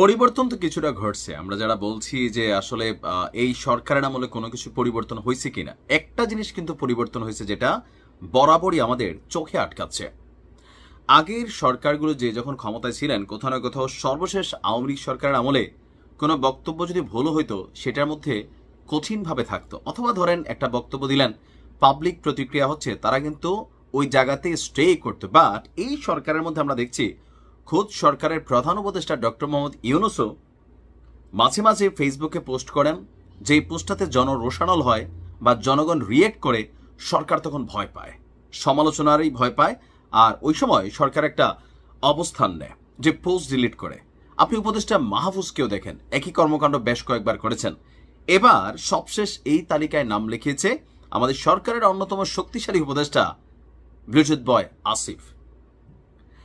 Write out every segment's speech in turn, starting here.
পরিবর্তন তো কিছুটা ঘটছে। আমরা যারা বলছি যে আসলে এই সরকারের আমলে কোনো কিছু পরিবর্তন হয়েছে কিনা, একটা জিনিস কিন্তু পরিবর্তন হয়েছে যেটা বরাবরই আমাদের চোখে আটকাচ্ছে। আগের সরকারগুলো যে যখন ক্ষমতায় ছিলেন, কোথাও না কোথাও সর্বশেষ আওয়ামী লীগ সরকারের আমলে কোনো বক্তব্য যদি ভুল হইতো, সেটার মধ্যে কঠিনভাবে থাকতো। অথবা ধরেন, একটা বক্তব্য দিলেন, পাবলিক প্রতিক্রিয়া হচ্ছে তারা কিন্তু ওই জায়গাতে স্টে করতো। বাট এই সরকারের মধ্যে আমরা দেখছি খোদ সরকারের প্রধান উপদেষ্টা ডক্টর মোহাম্মদ ইউনুসও মাঝে মাঝে ফেসবুকে পোস্ট করেন, যেই পোস্টটাতে জনরোষানল হয় বা জনগণ রিয়েক্ট করে, সরকার তখন ভয় পায়। সমালোচনারই ভয় পায়, আর ওই সময় সরকার একটা অবস্থান নেয়, যে পোস্ট ডিলিট করে। আপনি উপদেষ্টা মাহফুজকেও দেখেন, একই কর্মকাণ্ড বেশ কয়েকবার করেছেন। এবার সবশেষ এই তালিকায় নাম লিখিয়েছে আমাদের সরকারের অন্যতম শক্তিশালী উপদেষ্টা ব্লুটুথ বয় আসিফ।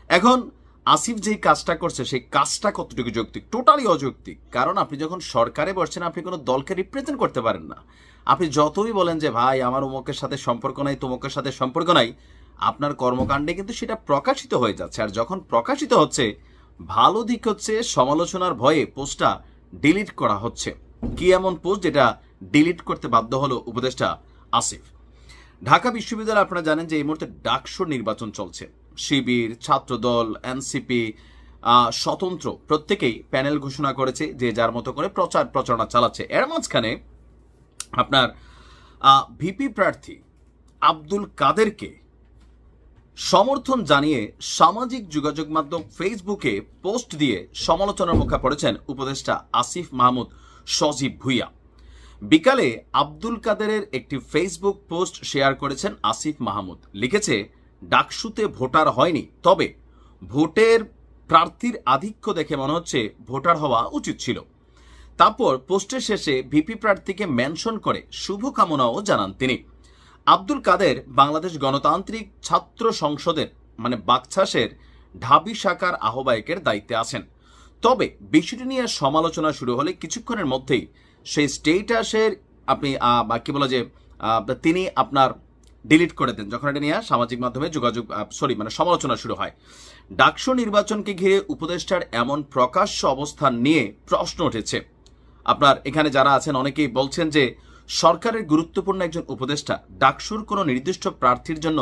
এখন আসিফ যেই কাজটা করছে, সেই কাজটা কতটুকু যৌক্তিক? টোটালি অযৌক্তিক। কারণ আপনি যখন সরকারে বসছেন, আপনি কোনো দলকে রিপ্রেজেন্ট করতে পারেন না। আপনি যতই বলেন যে, ভাই, আমার অমুকের সাথে সম্পর্ক নাই, তমুকের সাথে সম্পর্ক নাই, আপনার কর্মকাণ্ডে কিন্তু সেটা প্রকাশিত হয়ে যাচ্ছে। আর যখন প্রকাশিত হচ্ছে, ভালো দিক হচ্ছে সমালোচনার ভয়ে পোস্টটা ডিলিট করা হচ্ছে। কি এমন পোস্ট যেটা ডিলিট করতে বাধ্য হলো উপদেষ্টা আসিফ? ঢাকা বিশ্ববিদ্যালয় আপনারা জানেন যে এই মুহূর্তে ডাকসুর নির্বাচন চলছে। শিবির, ছাত্রদল, এনসিপি স্বতন্ত্র প্রত্যেকেই প্যানেল ঘোষণা করেছে যে যার মতো করে প্রচার প্রচারণা চালাচ্ছে। এর মাঝখানে আপনার ভিপি প্রার্থী আব্দুল কাদেরকে সমর্থন জানিয়ে সামাজিক যোগাযোগ মাধ্যম ফেসবুকে পোস্ট দিয়ে সমালোচনার মুখে পড়েছেন উপদেষ্টা আসিফ মাহমুদ সজীব ভুইয়া। বিকালে আব্দুল কাদেরের একটি ফেসবুক পোস্ট শেয়ার করেছেন আসিফ মাহমুদ। লিখেছে ডাকসুতে ভোটার হয়নি। তবে ভোটের প্রার্থীর আধিক্য দেখে মনে হচ্ছে ভোটার হওয়া উচিত ছিল। তারপর পোস্টের শেষে ভিপি প্রার্থীকে মেনশন করে শুভকামনাও জানান তিনি। আব্দুল কাদের বাংলাদেশ গণতান্ত্রিক ছাত্র সংসদের মানে বাকছাসের ঢাবি শাখার আহ্বায়কের দায়িত্বে আছেন। তবে বিষয়টি নিয়ে সমালোচনা শুরু হলে কিছুক্ষণের মধ্যেই সেই স্টেটাসের আপনি বা কি বলা যে তিনি আপনার ডিলিট করে দেন। যখন এটা নিয়ে সামাজিক মাধ্যমে যোগাযোগ সরি মানে সমালোচনা শুরু হয়। ডাকসু নির্বাচনকে ঘিরে উপদেষ্টার এমন প্রকাশ্য অবস্থান নিয়ে প্রশ্ন উঠেছে। আপনার এখানে যারা আছেন, অনেকেই বলছেন যে সরকারের গুরুত্বপূর্ণ একজন উপদেষ্টা ডাকসুর কোনো নির্দিষ্ট প্রার্থীর জন্য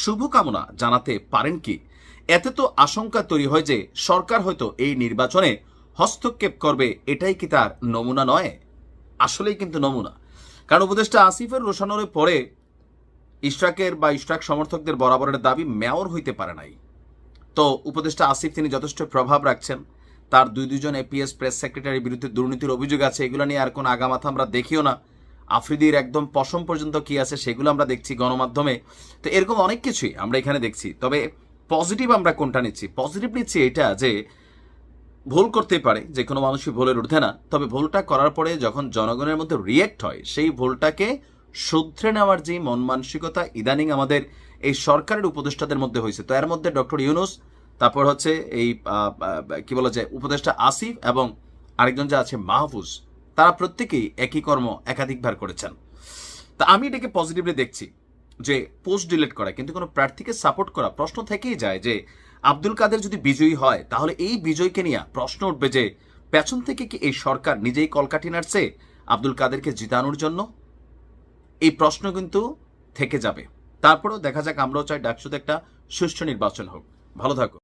শুভকামনা জানাতে পারেন কি? এতে তো আশঙ্কা তৈরি হয় যে সরকার হয়তো এই নির্বাচনে হস্তক্ষেপ করবে, এটাই কি তার নমুনা নয়? আসলেই কিন্তু নমুনা। কারণ উপদেষ্টা আসিফের রোশানোর পরে ইশরাকের বা ইশরাক সমর্থকদের বরাবরের দাবি মেয়র হইতে পারে নাই। তো উপদেষ্টা আসিফ তিনি যথেষ্ট প্রভাব রাখছেন। তার দুই দুজন এপিএস প্রেস সেক্রেটারির বিরুদ্ধে দুর্নীতির অভিযোগ আছে, এগুলো নিয়ে আর কোনো আগামাথা আমরা দেখিও না। আফ্রিদির একদম পশম পর্যন্ত কি আছে সেগুলো আমরা দেখছি গণমাধ্যমে। তো এরকম অনেক কিছুই আমরা এখানে দেখছি। তবে পজিটিভ আমরা কোনটা নিচ্ছি? পজিটিভ নিচ্ছি এটা যে ভুল করতেই পারে, যে কোনো মানুষই ভুলের ঊর্ধ্বে না। তবে ভুলটা করার পরে যখন জনগণের মধ্যে রিয়েক্ট হয়, সেই ভুলটাকে শুধরে নেওয়ার যে মন মানসিকতা, ইদানিং আমাদের এই সরকারের উপদেষ্টাদের মধ্যে হয়েছে। তো এর মধ্যে ডক্টর ইউনুস, তারপর হচ্ছে এই কি বলা যায়, উপদেষ্টা আসিফ এবং আরেকজন যে আছে মাহফুজ, তারা প্রত্যেকেই একই কর্ম একাধিকবার করেছেন। তা আমি এটাকে পজিটিভলি দেখছি যে পোস্ট ডিলিট করা, কিন্তু কোনো প্রার্থীকে সাপোর্ট করা প্রশ্ন থেকেই যায় যে আব্দুল কাদের যদি বিজয়ী হয়, তাহলে এই বিজয়কে নিয়ে প্রশ্ন উঠবে যে পেছন থেকে কি এই সরকার নিজেই কলকাঠি নাড়ছে আব্দুল কাদেরকে জিতানোর জন্য? এই প্রশ্ন কিন্তু থেকে যাবে। তারপরেও দেখা যাক আমরাও চাই ডাকসুতে একটা সুষ্ঠু নির্বাচন হোক। ভালো থাকো।